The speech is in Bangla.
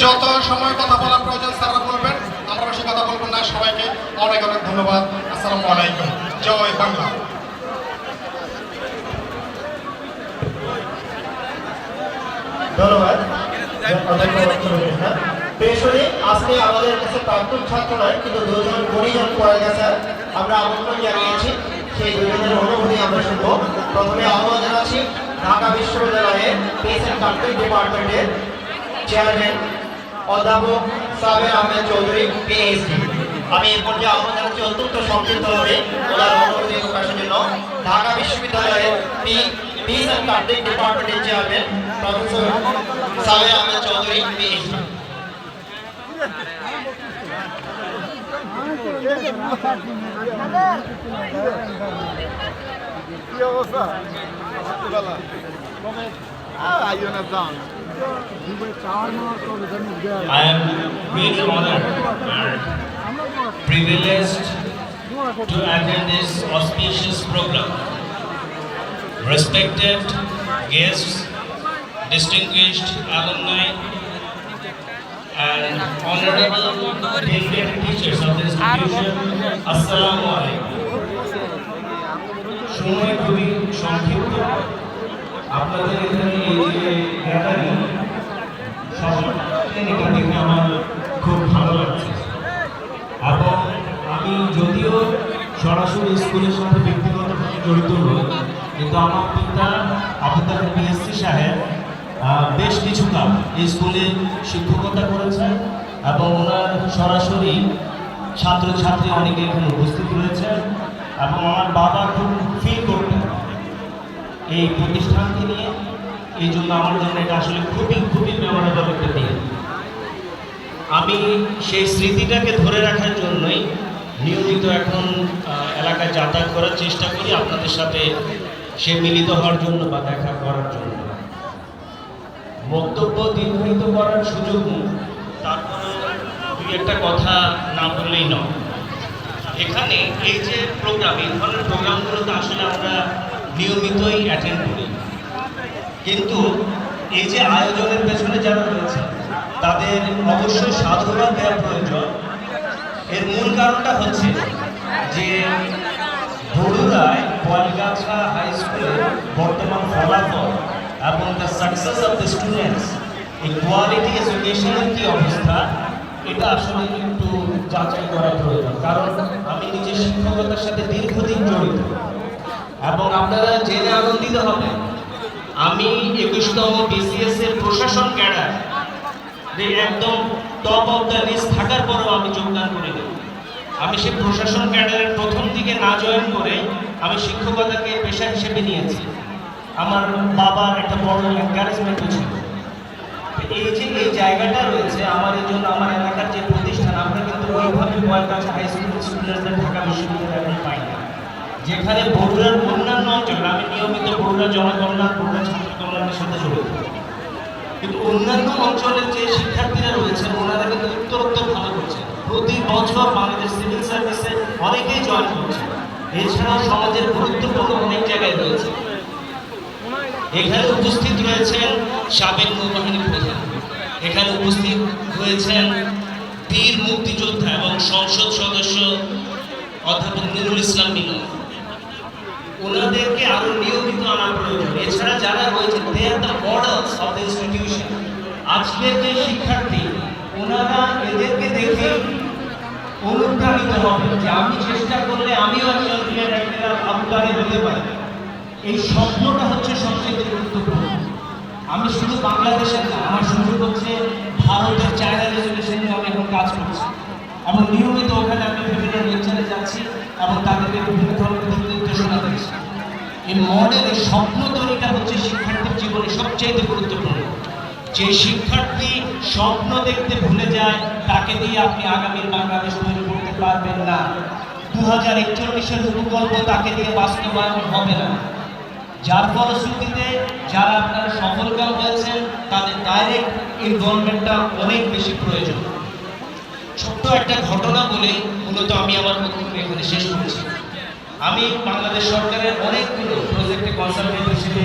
যত সময় কথা বলা প্রয়োজন, স্যাররা বলবেন। আমরা বেশি কথা বলব না, সবাইকে অনেক অনেক ধন্যবাদ। আসসালামু আলাইকুম। জয় বাংলা। ধন্যবাদ। আজকে আমাদের কাছে নয় কিন্তু দুজন গেছে। আমরা সেই আমরা শুনব। ঢাকা বিশ্ববিদ্যালয়ের চেয়ারম্যান অধ্যাপক সাবের আহমেদ চৌধুরী পিএইচডি আমি এর পর্যায়ে আহ্বান জানাচ্ছি অত্যন্ত সংক্ষিপ্তভাবে। ওনার অনুভূতি প্রকাশের জন্য ঢাকা বিশ্ববিদ্যালয়ের পি পিস অ্যান্ড কান্ট্রি ডিপার্টমেন্টের chairman, professor Saber Ahmed Chowdhury PhD কি অবস্থা? না যান I am really honored and privileged to attend this auspicious program. Respected guests, distinguished alumni, and honorable dedicated teachers of the institution, Assalamu alaikum. সময় খুবই সংক্ষিপ্ত আপনাদের এখানে সবাইকে দেখে আমার খুব ভালো লাগছে। এবং আমি যদিও সরাসরি স্কুলের সাথে ব্যক্তিগতভাবে জড়িত নই, কিন্তু আমার পিতা আবুদার বিএসসি সাহেব বেশ কিছু কাল এই স্কুলে শিক্ষকতা করেছেন এবং ওনার সরাসরি ছাত্রছাত্রী অনেকে এখানে উপস্থিত রয়েছেন এবং আমার বাবা খুব ফিল করতেন এই প্রতিষ্ঠানকে নিয়ে। এই জন্য আমার জন্য এটা আসলে খুবই খুবই মেমোরেবল একটা দিন। আমি সেই স্মৃতিটাকে ধরে রাখার জন্যই নিয়মিত এখন এলাকায় যাতায়াত করার চেষ্টা করি, আপনাদের সাথে সে মিলিত হওয়ার জন্য বা দেখা করার জন্য। বক্তব্য দীর্ঘায়িত করার সুযোগ তারপরে দুই একটা কথা না বললেই নয়। এখানে এই যে প্রোগ্রাম এই ধরনের প্রোগ্রামগুলোতে আসলে আমরা নিয়মিতই অ্যাটেন্ড করি। কিন্তু এই যে আয়োজনের পেছনে যারা রয়েছে তাদের অবশ্যই সাধুবাদ দেওয়া প্রয়োজন। এর মূল কারণটা হচ্ছে যে বড়ুরায় বলগাছা হাই স্কুলের বর্তমান ফলাফল এবং the success of the students এই কোয়ালিটি এডুকেশনের কি অবস্থা, এটা আসলে একটু যাচাই করা প্রয়োজন। কারণ আমি নিজে শিক্ষকতার সাথে দীর্ঘদিন জড়িত এবং আপনারা জেনে আনন্দিত হবেন, আমি একুশতম বিসিএস এর প্রশাসন ক্যাডার। একদম টপ অফ দ্য লিস্ট থাকার পরেও আমি যোগদান করিনি আমি সেই প্রশাসন ক্যাডারের প্রথম দিকে না জয়েন করে আমি শিক্ষকতাকে পেশা হিসেবে নিয়েছি। আমার বাবার একটা বড় এনকারেজমেন্ট ছিল। এই যে, এই জায়গাটা রয়েছে আমার এই জন্য আমার এলাকার যে প্রতিষ্ঠান, আমরা কিন্তু ওইভাবে বয়কাছ হাই স্কুল স্টুডেন্টদের ঢাকা বিশ্ববিদ্যালয়ে এখন পাই না যেখানে বগুড়ার অন্যান্য অঞ্চল, আমি নিয়মিত বগুড়া জনকল্যাণ বগুড়া ছাত্র কল্যাণের সাথে জড়িত। কিন্তু অন্যান্য অঞ্চলের যে শিক্ষার্থীরা রয়েছেন, ওনারা কিন্তু উত্তরোত্তর ভালো করছে প্রতি বছর বাংলাদেশ সিভিল সার্ভিসে অনেকেই জয়েন করছে এছাড়াও সমাজের গুরুত্বপূর্ণ অনেক জায়গায় রয়েছে। এখানে উপস্থিত রয়েছেন সাবেক নৌবাহিনী প্রধান। এখানে উপস্থিত হয়েছেন বীর মুক্তিযোদ্ধা এবং সংসদ সদস্য অধ্যাপক নুরুল ইসলাম মিলন ওনাদেরকে আরও নিয়মিত এছাড়া যারা রয়েছে they are the models of the institution আজকের যে শিক্ষার্থী, ওনারা এদেরকে দেখে অনুপ্রাণিত হবে যে আমি চেষ্টা করলে আমিও একজন আবুদারে হতে পারি। এই স্বপ্নটা হচ্ছে সবচেয়ে গুরুত্বপূর্ণ। আমি শুধু বাংলাদেশের না, আমার সুযোগ হচ্ছে ভারতের চায়না রেজলিউশন নিয়ে আমি এখন কাজ করছি। এবং নিয়মিত ওখানে আমি বিভিন্ন লেকচারে যাচ্ছি এবং তাদেরকে বিভিন্ন ধরনের এই মডেল এই স্বপ্ন তৈরিটা হচ্ছে শিক্ষার্থীর জীবনে সবচেয়ে গুরুত্বপূর্ণ। যে শিক্ষার্থী স্বপ্ন দেখতে ভুলে যায়, তাকে দিয়ে আপনি আগামীর বাংলাদেশ তৈরি করতে পারবেন না। দু হাজার একচল্লিশের প্রকল্প তাকে দিয়ে বাস্তবায়ন হবে না। যার ফলশ্রুতিতে যারা আপনারা সফলকাম হয়েছেন তাদের ডাইরেক্ট ইনভলভমেন্টটা অনেক বেশি প্রয়োজন। ছোট্ট একটা ঘটনা বলে মূলত আমি আমার বক্তব্য এখানে শেষ করছি। আমি বাংলাদেশ সরকারের অনেকগুলো প্রজেক্টে কনসালটেন্ট হিসেবে